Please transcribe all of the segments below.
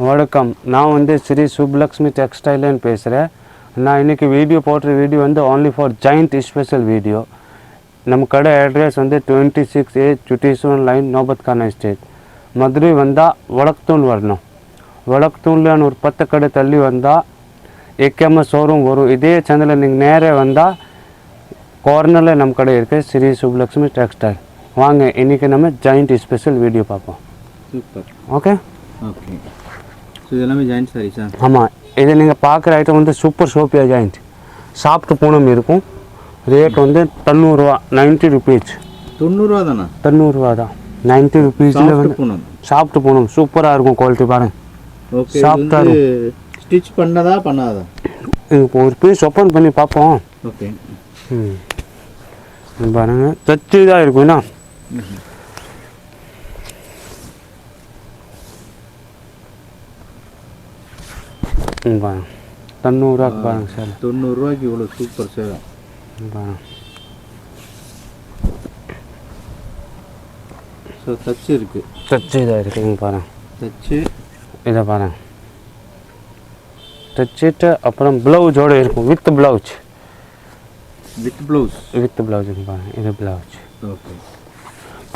வணக்கம். நான் வந்து ஸ்ரீ சுப்லக்ஷ்மி டெக்ஸ்டைல்னு பேசுகிறேன் நான் இன்றைக்கி வீடியோ போடுற வீடியோ வந்து only for joint special video நம்ம கடை அட்ரஸ் வந்து twenty six A Chuttiswaran line நோபத் கானா ஸ்டேட் மதுரை வந்தால் வடக்தூள் வரணும். வடக்தூள்னு ஒரு பத்து கடை தள்ளி வந்தால் ஏகேஎம்எஸ் ஷோரூம் வரும். இதே சந்தில் நீங்கள் நேரே வந்தால் கார்னரில் நம்ம கடை இருக்குது ஸ்ரீ சுப்லக்ஷ்மி டெக்ஸ்டைல் வாங்க இன்றைக்கி நம்ம ஜாயிண்ட் ஸ்பெஷல் வீடியோ பார்ப்போம். சூப்பர். ஓகே ஓகே இது எல்லாமே ஜாயின்ட் சாரீஸா ஆமாம் இது நீங்கள் பார்க்குற ஐட்டம் வந்து சூப்பர் சோப்பியா ஜாயிண்ட் சாப்பிட்டு பூனம் இருக்கும். ரேட் வந்து தொண்ணூறுரூவா நைன்ட்டி ருபீஸ் தொண்ணூறுரூவா தானா தொண்ணூறுரூவா தான் நைன்ட்டி ருபீஸில் வந்து சாப்பிட்டு பூனம். சூப்பராக இருக்கும் குவாலிட்டி பாருங்க. ஆ வந்து ஸ்டிச் பண்ணதா பண்ணாதா? இப்போ ஒரு பீஸ் ஓப்பன் பண்ணி பார்ப்போம். ஓகே ம். இது பாருங்க. தச்சு தான் இருக்கும்ண்ணா ம் பாருங்க தொண்ணூறுரூவாக்கு பாருங்க சார். தொண்ணூறுரூவாய்க்கு இவ்வளோ சூப்பர் சேவை பாருங்க ஸோ தச்சு இருக்குது தச்சு இதாக இருக்குங்க பாருங்க. தச்சு இதை பாருங்க. தச்சுட்டு அப்புறம் ப்ளவுஸோடு இருக்கும். With blouse with blouse with ப்ளவுஸுங்க பாருங்க. இது ப்ளவுஸ் ஓகே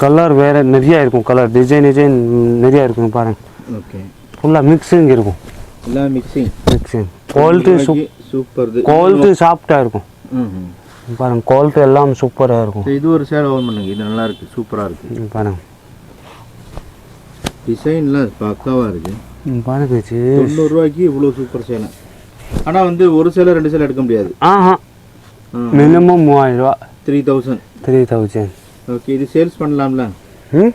கலர் வேறு நிறையா இருக்கும். கலர் டிசைன் டிசைன் நிறையா இருக்குங்க பாருங்க. ஓகே ஃபுல்லாக மிக்சிங் இருக்கும். எல்லாம் மிக்சிங் மிக்சிங் குவாலிட்டி சூப் சூப்பர் குவாலிட்டி சாஃப்டாக இருக்கும். ம் பாருங்க குவாலிட்டி எல்லாம் சூப்பராக இருக்கும். இது ஒரு சேலை ஓன் பண்ணுங்க. இது நல்லா இருக்கு சூப்பராக இருக்கு. பாருங்க. டிசைன்லாம் பக்காவாக இருக்கு. பாருங்க தொண்ணூறுரூவாய்க்கு இவ்வளோ சூப்பர் சேலை. ஆனால் வந்து ஒரு சேலை ரெண்டு சேலை எடுக்க முடியாது. ஆஹா. மினிமம் மூவாயிரம் ரூபா three thousand three thousand okay இது சேல்ஸ் பண்ணலாம்ல? ம்?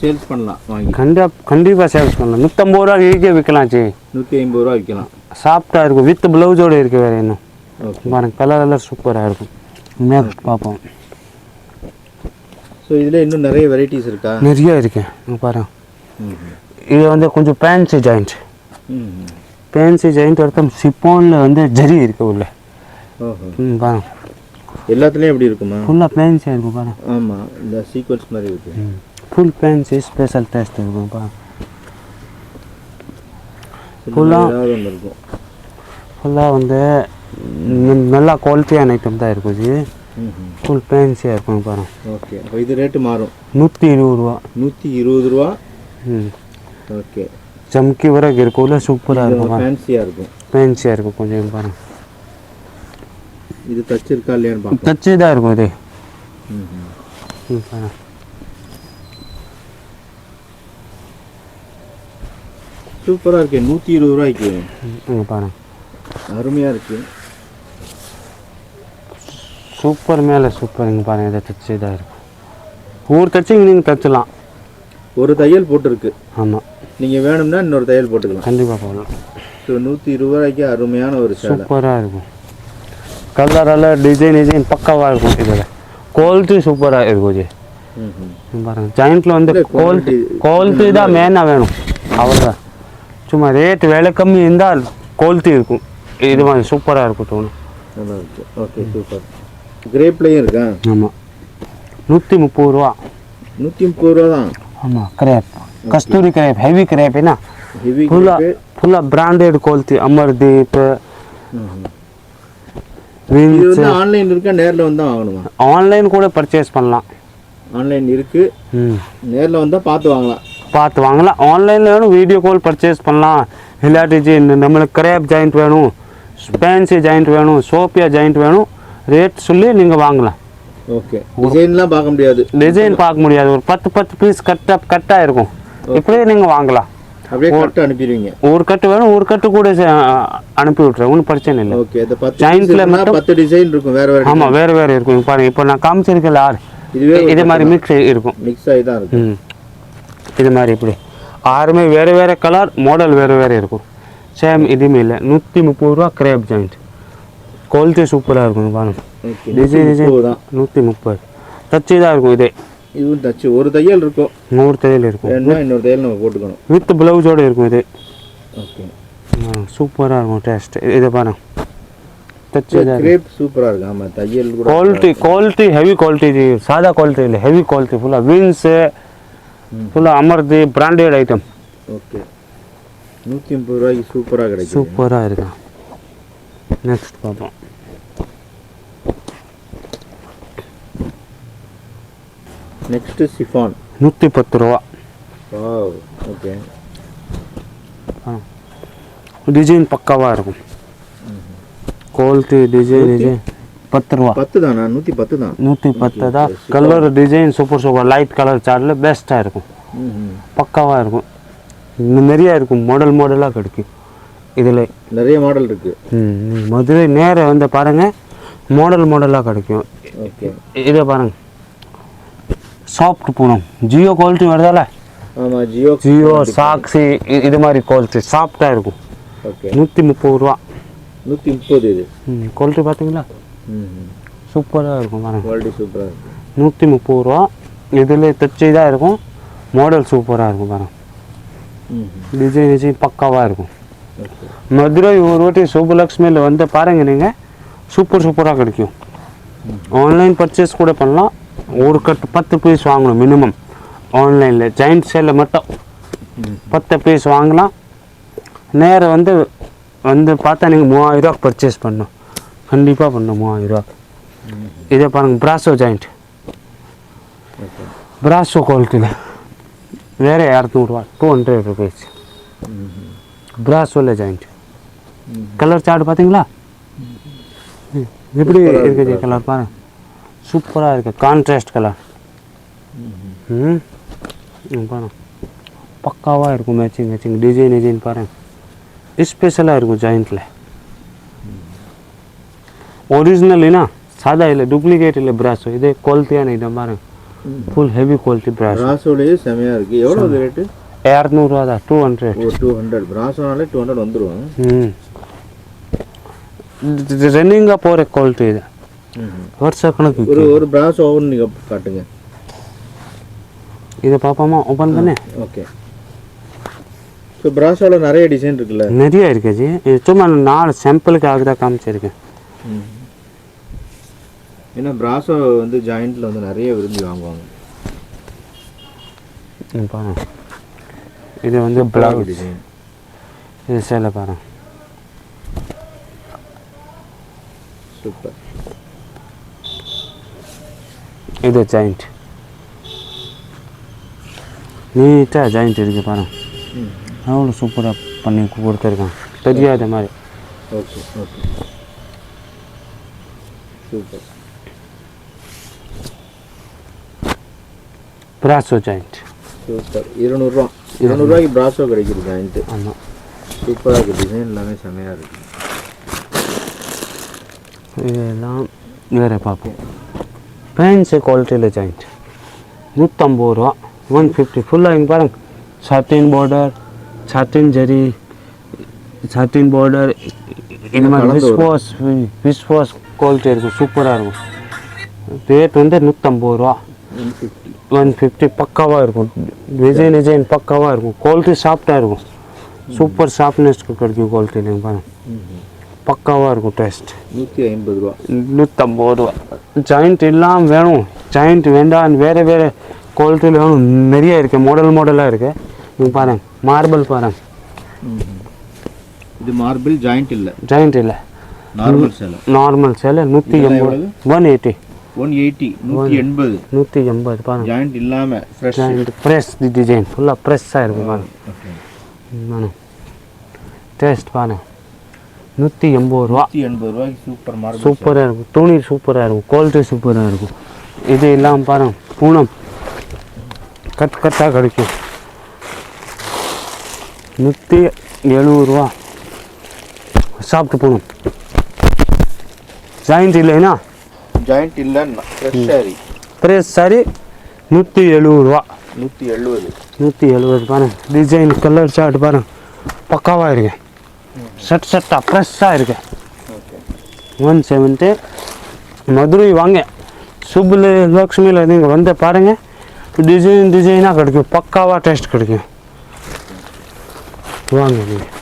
சேல்ஸ் பண்ணலாம் வாங்கி. கண்டிப்பாக கண்டிப்பாக சேல்ஸ் பண்ணலாம். நூற்றம்பது ரூபா ஈஸியாக விற்கலாம் ஜி நூற்றி ஐம்பது ரூபா விற்கலாம். சாஃப்டாக இருக்கும். வித் ப்ளவுஸோடு இருக்கு வேறு இன்னும் பாருங்க கலர் எல்லாம் சூப்பராக இருக்கும். நெக்ஸ்ட் பார்ப்போம். ஸோ இதில் இன்னும் நிறைய வெரைட்டிஸ் இருக்கா? நிறைய இருக்கு. இங்க பாருங்க. இது வந்து கொஞ்சம் ஃபேன்சி ஜாயிண்ட் ம் ஃபேன்சி ஜாயிண்ட் ஒருத்தம் சிப்போனில் வந்து ஜரி இருக்கு உள்ள. பாருங்க. எல்லாத்துலேயும் எப்படி இருக்குமா? ஃபுல்லாக ஃபேன்சியாக இருக்கும் பாருங்க. ஆமாம் இந்த சீக்வன்ஸ் மாதிரி இருக்கு. ஃபுல் ஃபேன்சி ஸ்பெஷல் டேஸ்ட் இருக்கும் பாருங்க. ஒன்று இருக்கும். ஃபுல்லாக வந்து நல்லா குவாலிட்டியான ஐட்டம் தான் இருக்கும் இது. ஃபுல் ஃபேன்சியாக இருக்கும் பாருங்க. ஓகே அப்போ இது ரேட்டு மாறும். நூற்றி இருபது ரூபா. நூற்றி இருபது ரூபா? ம். ஓகே ஜம்கி வரைக்கும் இருக்கும்ல சூப்பராக இருக்கும் ஃபேன்சியாக இருக்கும். ஃபேன்சியாக இருக்கும் கொஞ்சம் பாருங்க. இது தச்சிருக்கா இல்லையான்னு தச்சு தான் இருக்கும் இது. ம் ம். ம் பாருங்க சூப்பராக இருக்கு. நூற்றி இருபது ரூபாய்க்கு. பாருங்க அருமையாக இருக்கு. சூப்பர் மேலே சூப்பர். இங்கே பாருங்க இதை தச்சு தான் இருக்கும் ஒவ்வொரு தச்சு நீங்கள் தச்சலாம். ஒரு தையல் போட்டிருக்கு. ஆமாம் நீங்கள் வேணும்னா இன்னொரு தையல் போட்டுக்கலாம். கண்டிப்பாக போடலாம். ஸோ நூற்றி இருபது ரூபாய்க்கு அருமையான ஒரு சூப்பராக இருக்கும். கலர் எல்லாம் டிசைன் டிசைன் பக்காவாக இருக்கும் இதில். குவாலிட்டி சூப்பராக இருக்கும் ஜி ம் ம் இங்க பாருங்க ஜாயிண்ட்டில் வந்து குவாலிட்டி குவாலிட்டி தான் மெயினாக வேணும். அவ்வளோதான் சும்மா ரேட் விலை கம்மி இருந்தால் குவாலிட்டி இருக்கும். இது மாதிரி சூப்பராக இருக்கும் தோணும். நல்லா இருக்கு ஓகே சூப்பர் கிரேப்லேயும் இருக்கா? ஆமாம் நூற்றி முப்பது ரூபா. நூற்றி முப்பது ரூபா தான்? ஆமாம் crepe Kasturi crepe heavy crepe என்ன? ஹெவி ஃபுல்லாக ஃபுல்லாக பிராண்டட் குவாலிட்டி அமர்தீப் இது வந்து ஆன்லைன் இருக்கா நேரில் வந்து தான் வாங்கணுமா? ஆன்லைன் கூட பர்ச்சேஸ் பண்ணலாம். ஆன்லைன் இருக்கு. ம். நேரில் வந்தால் பார்த்து வாங்கலாம். பார்த்து வாங்கலாம். ஆன்லைனில் வேணும் வீடியோ கால் பர்ச்சேஸ் பண்ணலாம். இல்லாட்டி ஜி இந்த நம்மளுக்கு கிரேப் ஜாயிண்ட் வேணும் ஸ்பேன்சி ஜாயிண்ட் வேணும் சோப்பியா ஜாயிண்ட் வேணும். ரேட் சொல்லி நீங்கள் வாங்கலாம். ஓகே டிசைன்லாம் பார்க்க முடியாது. டிசைன் பார்க்க முடியாது. ஒரு பத்து பத்து பீஸ் கட்டாக கட்டாக இருக்கும் இப்படியே நீங்கள் வாங்கலாம். அப்படியே கரெக்டாக அனுப்பிடுவீங்க. ஒரு கட்டு வேணும் ஒரு கட்டு கூட அனுப்பி விட்றேன் ஒன்றும் பிரச்சனை இல்லை. ஓகே இந்த பத்து Giant piece ல இருக்குன்னா மட்டும்- பத்து டிசைன் இருக்கும். வேற வேற ஆமாம் வேறு வேறு இருக்கும். பாருங்க இப்போ நான் காமிச்சிருக்கல ஆறு. இதுவே இதே மாதிரி மிக்ஸ் இருக்கும். மிக்ஸ் ஆகி தான் இருக்கும். இது மாதிரி இப்படி. ஆறுமே வேறு வேறு கலர் மாடல் வேறு வேறு இருக்கும். சேம் இதுவுமே இல்லை. நூற்றி முப்பது ரூபா கிரேப் ஜாயிண்ட் குவாலிட்டி சூப்பராக இருக்கும் பாருங்க. டிசைன் டிசைன் நூற்றி முப்பது தச்சு தான் இருக்கும் இதே. இது தச்சு ஒரு தையல் இருக்கும். நூறு தையல் இருக்கும். இன்னொரு தையல் நம்ம போட்டுக்கணும். வித் ப்ளவுஸோடு இருக்கும் இது. ஓகே. சூப்பராக இருக்கும் டேஸ்ட் இதை பாருங்க. தச்சு கிரேப் சூப்பராக இருக்கும் ஆமாம் தையல் குவாலிட்டி குவாலிட்டி ஹெவி குவாலிட்டி சாதா குவாலிட்டி இல்லை. ஹெவி குவாலிட்டி ஃபுல்லாக வின்ஸு ஃபுல்லாக அமர்தி பிராண்டட் ஐட்டம் ஓகே நூற்றி ஐம்பது ரூபாய்க்கு சூப்பராக கிடைக்கும் சூப்பராக இருக்கும் நெக்ஸ்ட் பார்ப்போம் நெக்ஸ்ட்டு சிஃபான் நூற்றி பத்து ரூபா ஓகே டிசைன் பக்காவாக இருக்கும் குவாலிட்டி டிசைன் டிசைன் பத்து ரூபா. பத்து தானா நூற்றி பத்து தான் நூற்றி பத்து தான் colour design super super light colour சார்ட்டில் பெஸ்ட்டாக இருக்கும். பக்காவாக இருக்கும். இன்னும் நிறையா இருக்கும். மாடல் மாடலாக கிடைக்கும். இதில். நிறைய மாடல் இருக்கு. மதுரை நேர வந்து பாருங்கள் மாடல் மாடலாக கிடைக்கும். ஓகே. இதை பாருங்க. சாஃப்ட் பூனம். ஜியோ குவாலிட்டி வருதால? ஆமாம் ஜியோ ஜியோ சாக்ஸி இது மாதிரி குவாலிட்டி சாஃப்டாக இருக்கும். ஓகே. நூற்றி முப்பது ரூபா. நூற்றி முப்பது இது. குவாலிட்டி பார்த்தீங்களா? சூப்பராக இருக்கும் பாருங்க. குவாலிட்டி சூப்பராக இருக்கு நூற்றி முப்பது ரூபா. இதில் தச்சு தான் இருக்கும். மாடல் சூப்பராக இருக்கும் பாருங்க. டிசைன் டிசைன் பக்காவாக இருக்கும். மதுரை ஒரு வாட்டி சுப்புலக்ஷ்மியில் வந்து பாருங்க நீங்கள் சூப்பர் சூப்பராக கிடைக்கும். ஆன்லைன் பர்ச்சேஸ் கூட பண்ணலாம். ஒரு கட்டு பத்து பீஸ் வாங்கணும் மினிமம் ஆன்லைனில் ஜெயிண்ட் சேலில் மட்டும். பத்து பீஸ் வாங்கலாம். நேரம் வந்து வந்து பார்த்தா நீங்கள் மூவாயிரரூவா பர்ச்சேஸ் பண்ணணும். கண்டிப்பாக பண்ணணும் மூவாயிரரூவா இதை பாருங்கள் பிராசோ ஜாயிண்ட் பிராசோ குவாலிட்டியில் வேறு இரநூறுவா டூ ஹண்ட்ரட் ருபீஸ் பிராசோவில் ஜாயிண்ட் கலர் சார்ட் பார்த்தீங்களா எப்படி இருக்குது கலர் பாருங்க சூப்பராக இருக்கு கான்ட்ராஸ்ட் கலர் ம். ம், பாருங்க. பக்காவாக இருக்கும் மேட்சிங் மேட்சிங் டிசைன் டிசைன் பாருங்க. ஸ்பெஷலாக இருக்கும் ஜாயிண்ட்டில் ஒரிஜினல் இல்லைனா சாதா இல்லை டூப்ளிகேட் இல்லை பிராஸோ இதே குவாலிட்டியான இதை பாருங்க. ஃபுல் ஹெவி குவாலிட்டி பிராஸ் பிராசோலேயே செமையாக இருக்குது எவ்வளோ ரேட்டு இரநூறுவா தான் டூ ஹண்ட்ரட் டூ ஹண்ட்ரட் பிராசோனாலே டூ ஹண்ட்ரட் வந்துடும் ம். ரன்னிங்காக போகிற குவாலிட்டி இது. வருஷ கணக்கு ஒரு ஒரு பிராஸ் ஓவன் நீங்கள் காட்டுங்க. இதை பார்ப்போமா ஓப்பன் பண்ணு. ஓகே ஸோ பிராஸோவில் நிறைய டிசைன் இருக்குல்ல? நிறைய இருக்கு ஜி. இது சும்மா நாலு சாம்பிளுக்காக தான் காமிச்சிருக்கேன். ஏன்னா பிராசோ வந்து ஜாயிண்ட்டில் வந்து நிறைய விரும்பி வாங்குவாங்க. பாருங்க இது வந்து பிளவுஸ் டிசைன் இது சேலை பாருங்க சூப்பர் இது ஜாயிண்ட் நீட்டாக ஜாயிண்ட் இருக்கு பாருங்க ம். அவ்வளோ சூப்பராக பண்ணி கொடுத்துருக்கான். தெரியாத மாதிரி. Okay okay super Brasso joint super இருநூறுவா. இருநூறுவாய்க்கு பிராசோ கிடைக்குது ஜாயிண்ட்டு ஆமாம் சூப்பராக இருக்குது டிசைன் எல்லாமே செமையாக இருக்குது இதெல்லாம் வேறு பார்ப்போம். ஃபேன்சி குவாலிட்டியில் ஜாயிண்ட் நூற்றம்பது ரூபா. ஒன் ஃபிஃப்டி ஃபுல்லாக இங்கே பாருங்க. Satin border satin zari satin border இது மாதிரி. விஸ்வாஸ் விஸ்வாஸ் குவாலிட்டி இருக்கும். சூப்பராக இருக்கும். ரேட் வந்து நூற்றம்பது ரூபா. ஒன் ஃபிஃப்டி பக்காவாக இருக்கும். டிசைன் டிசைன் பக்காவாக இருக்கும். குவாலிட்டி சாஃப்டாக இருக்கும். சூப்பர் சாஃப்ட்னஸ்க்கு கிடைக்கும் குவாலிட்டி நீங்கள் பாருங்க. பக்காவாக இருக்கும் டேஸ்ட் நூற்றி ஐம்பது ரூபா. நூற்றம்பது ரூபா. ஜாயிண்ட் எல்லாம் வேணும். ஜாயிண்ட் வேண்டாம். வேறு வேறு குவாலிட்டியில் வேணும். நிறைய இருக்குது மாடல் மாடலாக இருக்குது நீங்கள் பாருங்க. மார்பிள் பாருங்க. இது மார்பிள் ஜாயிண்ட் இல்லை. ஜாயிண்ட் இல்லை. நார்மல் சேலை. நார்மல் சேலை. நூற்றி எண்பது ஒன் எயிட்டி ஒன் எயிட்டி நூற்றி எண்பது. நூற்றி எண்பது பாருங்க. ஜாயிண்ட் இல்லாமல் ஃப்ரெஷ் ஜாயிண்ட் தி டிசைன் ஃபுல்லாக ப்ரெஸ்ஸாக இருக்கும் பாருங்க. டேஸ்ட் பாருங்க. நூற்றி எண்பது ரூபா. எண்பது ரூபாய்க்கு சூப்பர் மார்பிள் சூப்பராக இருக்கும் துணி சூப்பராக இருக்கும் குவாலிட்டி சூப்பராக இருக்கும் இது இல்லாமல் பாருங்க. பூனம். கட் கட்டாக கிடைக்கும். நூற்றி எழுபது ரூபா. சாப்பிட்டு பூனம். ஜாயிண்ட் இல்லைன்னா ஜாயிண்ட் இல்லைன்னா ஃப்ரெஷ் சாரி ப்ரைஸ் சாரி நூற்றி எழுபது ரூபா. நூற்றி எழுபது நூற்றி எழுபது பாருங்க டிசைன் கலர் ஷர்ட் பாருங்க. பக்காவாக இருக்கு. செட் செட்டாக ஃப்ரெஷ்ஷாக இருக்கு. ஒன் செவன்ட்டி மதுரை வாங்க. சுப்புல லக்ஷ்மியில் நீங்கள் வந்து பாருங்கள் டிசைன் டிசைனாக கிடைக்கும். பக்காவாக டேஸ்ட் கிடைக்கும். வாங்க நீங்கள்